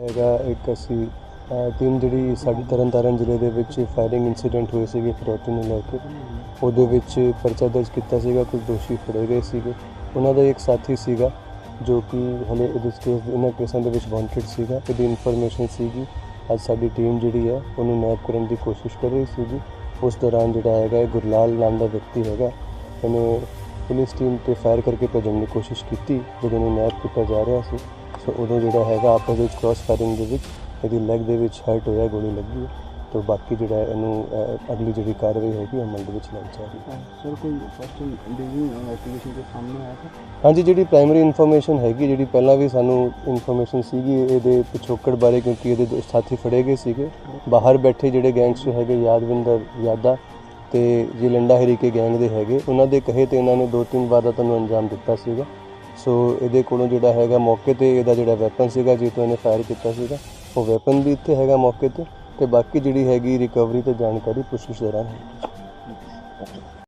ਹੈਗਾ ਇੱਕ ਅਸੀਂ ਅ, ਟੀਮ ਜਿਹੜੀ ਸਾਡੀ ਤਰਨਤਾਰਨ ਜ਼ਿਲ੍ਹੇ ਦੇ ਵਿੱਚ ਫਾਇਰਿੰਗ ਇਨਸੀਡੈਂਟ ਹੋਏ ਸੀਗੇ ਫਿਰੌਤੀ ਨੂੰ ਲੈ ਕੇ। ਉਹਦੇ ਵਿੱਚ ਪਰਚਾ ਦਰਜ ਕੀਤਾ ਸੀਗਾ ਕੁਝ ਦੋਸ਼ੀ ਫੜੇ ਗਏ ਸੀਗੇ। ਉਹਨਾਂ ਦਾ ਇੱਕ ਸਾਥੀ ਸੀਗਾ ਜੋ ਕਿ ਹਲੇ ਇਸ ਕੇਸ ਇਹਨਾਂ ਕੇਸਾਂ ਦੇ ਵਿੱਚ ਵਾਂਟਡ ਸੀਗਾ। ਇਹਦੀ ਇਨਫੋਰਮੇਸ਼ਨ ਸੀਗੀ ਅੱਜ ਸਾਡੀ ਟੀਮ ਜਿਹੜੀ ਹੈ ਉਹਨੂੰ ਨੈਪ ਕਰਨ ਦੀ ਕੋਸ਼ਿਸ਼ ਕਰ ਰਹੀ ਸੀਗੀ। ਉਸ ਦੌਰਾਨ ਜਿਹੜਾ ਹੈਗਾ ਗੁਰਲਾਲ ਨਾਮ ਦਾ ਵਿਅਕਤੀ ਹੈਗਾ ਇਹਨੇ ਪੁਲਿਸ ਟੀਮ ਤੇ ਫਾਇਰ ਕਰਕੇ ਭੱਜਣ ਦੀ ਕੋਸ਼ਿਸ਼ ਕੀਤੀ ਜਦੋਂ ਇਹਨੂੰ ਨੈਪ ਕੀਤਾ ਜਾ ਰਿਹਾ ਸੀ। ਸੋ ਉਦੋਂ ਜਿਹੜਾ ਹੈਗਾ ਆਪਸ ਵਿੱਚ ਕ੍ਰਾਸ ਫਾਇਰਿੰਗ ਦੇ ਵਿੱਚ ਇਹਦੀ ਲੈਗ ਦੇ ਵਿੱਚ ਹਰਟ ਹੋਇਆ ਗੋਲੀ ਲੱਗੀ ਤੋਂ ਬਾਕੀ ਜਿਹੜਾ ਇਹਨੂੰ ਅਗਲੀ ਜਿਹੜੀ ਕਾਰਵਾਈ ਹੈਗੀ ਅਮਲ ਦੇ ਵਿੱਚ ਲਿਆਈ ਜਾ ਰਹੀ ਹੈ ਸਰ ਕੋਈ ਫਸਟ ਡਿਵੀਜ਼ਨ ਇਨਵੈਸਟੀਗੇਸ਼ਨ ਦੇ ਸਾਹਮਣੇ ਆਇਆ था ਹਾਂਜੀ ਜਿਹੜੀ ਪ੍ਰਾਇਮਰੀ ਇਨਫੋਰਮੇਸ਼ਨ ਹੈਗੀ ਜਿਹੜੀ ਪਹਿਲਾਂ ਵੀ ਸਾਨੂੰ ਇਨਫੋਰਮੇਸ਼ਨ ਸੀਗੀ ਇਹਦੇ ਪਿਛੋਕੜ ਬਾਰੇ ਕਿਉਂਕਿ ਇਹਦੇ ਦੋ ਸਾਥੀ ਫੜੇ ਗਏ ਸੀਗੇ। ਬਾਹਰ ਬੈਠੇ ਜਿਹੜੇ ਗੈਂਗਸਟਰ ਹੈਗੇ ਯਾਦਵਿੰਦਰ ਯਾਦਾ ਤੇ ਜਿਲੰਡਾ ਹਰੀਕੇ ਗੈਂਗ ਦੇ ਹੈਗੇ ਉਹਨਾਂ ਦੇ ਕਹੇ ਤੇ ਇਹਨਾਂ ਨੇ ਦੋ ਤਿੰਨ ਵਾਰਦਾਤਾਂ ਨੂੰ ਅੰਜਾਮ ਦਿੱਤਾ ਸੀਗਾ। ਸੋ ਇਹਦੇ ਕੋਲੋਂ ਜਿਹੜਾ ਹੈਗਾ ਮੌਕੇ ਤੇ ਇਹਦਾ ਜਿਹੜਾ ਵੈਪਨ ਸੀਗਾ ਜਿਸ ਤੋਂ ਇਹਨੇ ਫਾਇਰ ਕੀਤਾ ਸੀਗਾ, ਉਹ ਵੈਪਨ ਵੀ ਇੱਥੇ ਹੈਗਾ ਮੌਕੇ ਤੇ ਤੇ ਬਾਕੀ ਜਿਹੜੀ ਹੈਗੀ ਰਿਕਵਰੀ ਤੇ ਜਾਣਕਾਰੀ ਪੁੱਛਗਿੱਛ ਦੌਰਾਨ ਹੈ